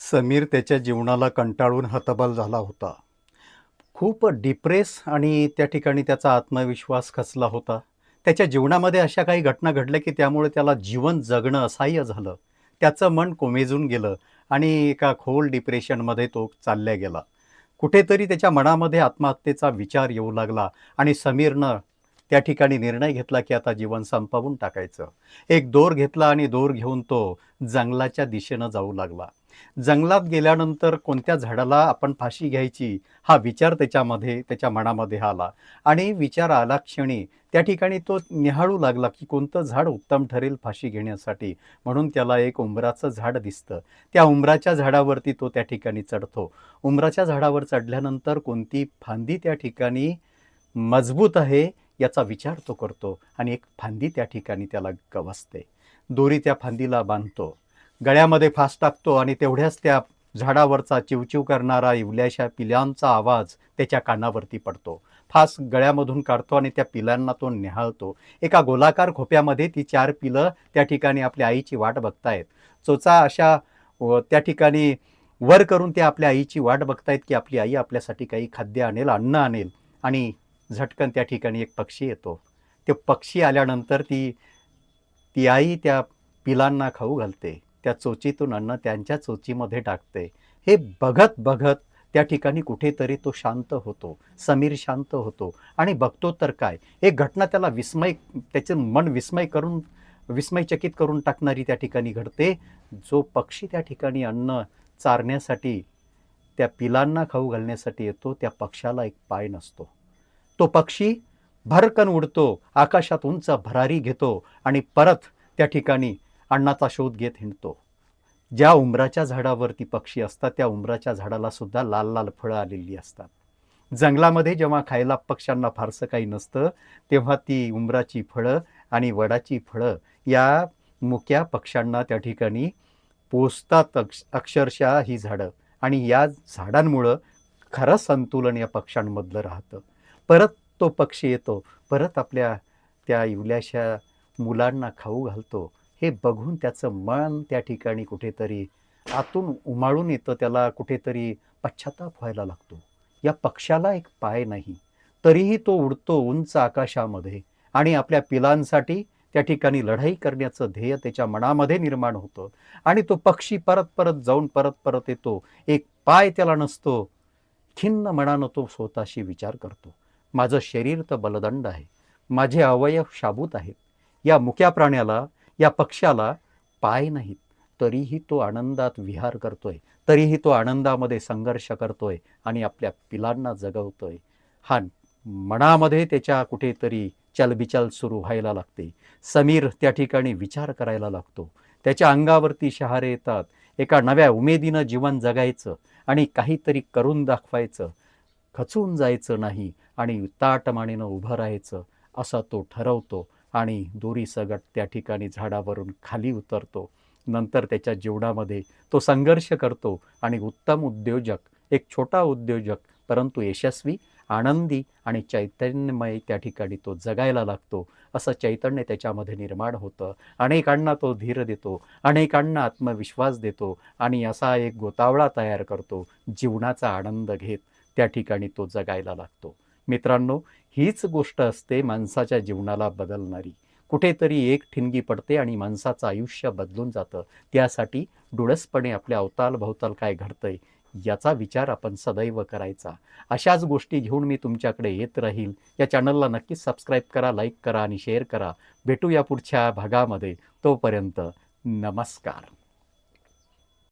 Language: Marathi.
समीर त्याच्या जीवनाला कंटाळून हतबल झाला होता. खूप डिप्रेस आणि त्या ठिकाणी त्याचा आत्मविश्वास खचला होता. त्याच्या जीवनामध्ये अशा काही घटना घडल्या की त्यामुळे त्याला जीवन जगणं असह्य झालं. त्याचं मन कोमेजून गेलं आणि एका खोल डिप्रेशनमध्ये तो चालल्या गेला. कुठेतरी त्याच्या मनामध्ये आत्महत्येचा विचार येऊ लागला आणि समीरनं त्या ठिकाणी निर्णय घेतला की आता जीवन संपवून टाकायचं. एक दोर घेतला आणि दोर घेऊन तो जंगलाच्या दिशेनं जाऊ लागला. जंगलात गेल्यानंतर कोणत्या झाडाला आपण फाशी घ्यायची हा विचार त्याच्यामध्ये त्याच्या मनामध्ये आला. आणि विचार आला क्षणी त्या ठिकाणी तो निहाळू लागला की कोणतं झाड उत्तम ठरेल फाशी घेण्यासाठी. म्हणून त्याला एक उंबराचं झाड दिसतं. त्या उंबराच्या झाडावरती तो त्या ठिकाणी चढतो. उंबराच्या झाडावर चढल्यानंतर कोणती फांदी त्या ठिकाणी मजबूत आहे याचा विचार तो करतो आणि एक फांदी त्या ठिकाणी त्याला गवसते. दोरी त्या फांदीला बांधतो. गळ्यामध्ये फास टाकतो आणि तेवढ्याच त्या झाडावरचा चिवचिव करणारा इवल्याशा पिल्यांचा आवाज त्याच्या कानावरती पडतो. फास गळ्यामधून काढतो आणि त्या पिलांना तो निहाळतो. एका गोलाकार खोप्यामध्ये ती चार पिलं त्या ठिकाणी आपल्या आईची वाट बघतायत. चोचा अशा व त्या ठिकाणी वर करून ते आपल्या आईची वाट बघतायत की आपली आई आपल्यासाठी काही खाद्य आणेल अन्न आणेल आणि झटकन त्या ठिकाणी एक पक्षी येतो. ते पक्षी आल्यानंतर ती ती आई त्या पिलांना खाऊ घालते. त्या चोचीतून अन्न त्यांच्या चोचीमध्ये टाकते. हे बघत बघत त्या ठिकाणी कुठेतरी तो शांत होतो. समीर शांत होतो. आणि बघतो तर काय? हे घटना त्याला विस्मय त्याचे मन विस्मय करून विस्मयचकित करून टाकणारी त्या ठिकाणी घडते. जो पक्षी त्या ठिकाणी अन्न चारण्यासाठी त्या पिलांना खाऊ घालण्यासाठी येतो त्या पक्षाला एक पाय नसतो. तो पक्षी भरकन उडतो आकाशात उंच भरारी घेतो आणि परत त्या ठिकाणी अण्णाचा शोध घेत हिंडतो. ज्या उंबराच्या झाडावरती पक्षी असतात त्या उंबराच्या झाडाला सुद्धा लाल लाल फळं आलेली असतात. जंगलामध्ये जेव्हा खायला पक्ष्यांना फारसं काही नसतं तेव्हा ती उंबराची फळं आणि वडाची फळं या मुक्या पक्ष्यांना त्या ठिकाणी पोचतात अक्ष अक्षरशः ही झाडं. आणि या झाडांमुळं खरं संतुलन या पक्ष्यांमधलं राहतं. परत तो पक्षी येतो परत आपल्या त्या इवल्याशा मुलांना खाऊ घालतो हे बघून त्याचं मन त्या ठिकाणी कुठेतरी आतून उमाळून येतं त्याला कुठेतरी पश्चाताप व्हायला लागतो. या पक्षाला एक पाय नाही तरीही तो उडतो उंच आकाशामध्ये आणि आपल्या पिलांसाठी त्या ठिकाणी लढाई करण्याचं ध्येय त्याच्या मनामध्ये निर्माण होतं आणि तो पक्षी परत परत जाऊन परत परत येतो. एक पाय त्याला नसतो खिन्न मनानं तो स्वतःशी विचार करतो. माझं शरीर तर बलदंड आहे माझे अवयव शाबूत आहेत. या मुक्या प्राण्याला या पक्षाला पाय नाहीत. तरीही तो आनंदात विहार करतोय. तरीही तो आनंदामध्ये संघर्ष करतोय आणि आपल्या पिलांना जगवतोय. हा मनामध्ये त्याच्या कुठेतरी चलबिचल सुरू व्हायला लागते. समीर त्या ठिकाणी विचार करायला लागतो. त्याच्या अंगावरती शहारे येतात. एका नव्या उमेदीनं जीवन जगायचं आणि काहीतरी करून दाखवायचं. खचून जायचं नाही आणि ताटमानेनं उभं राहायचं असा तो ठरवतो. आणि दोरी सगट त्या ठिकाणी झाडावरून खाली उतरतो. नंतर त्याच्या जीवनामध्ये तो संघर्ष करतो आणि उत्तम उद्योजक एक छोटा उद्योजक परंतु यशस्वी आनंदी आणि चैतन्यमय त्या ठिकाणी तो जगायला लागतो. असं चैतन्य त्याच्यामध्ये निर्माण होतं. अनेकांना तो धीर देतो अनेकांना आत्मविश्वास देतो आणि असा एक गोतावळा तयार करतो जीवनाचा आनंद घेत त्या ठिकाणी तो जगायला लागतो. मित्रांनो हीच गोष्ट असते माणसाच्या जीवनाला बदलणारी. कुठेतरी एक ठिणगी पडते आणि माणसाचं आयुष्य बदलून जातं. त्यासाठी डोळसपणे आपल्या अवताल भवताल काय घडतंय याचा विचार आपण सदैव करायचा. अशाच गोष्टी घेऊन मी तुमच्याकडे येत राहील. या चॅनलला नक्कीच सबस्क्राईब करा लाईक करा आणि शेअर करा. भेटू या पुढच्या भागामध्ये. तोपर्यंत नमस्कार.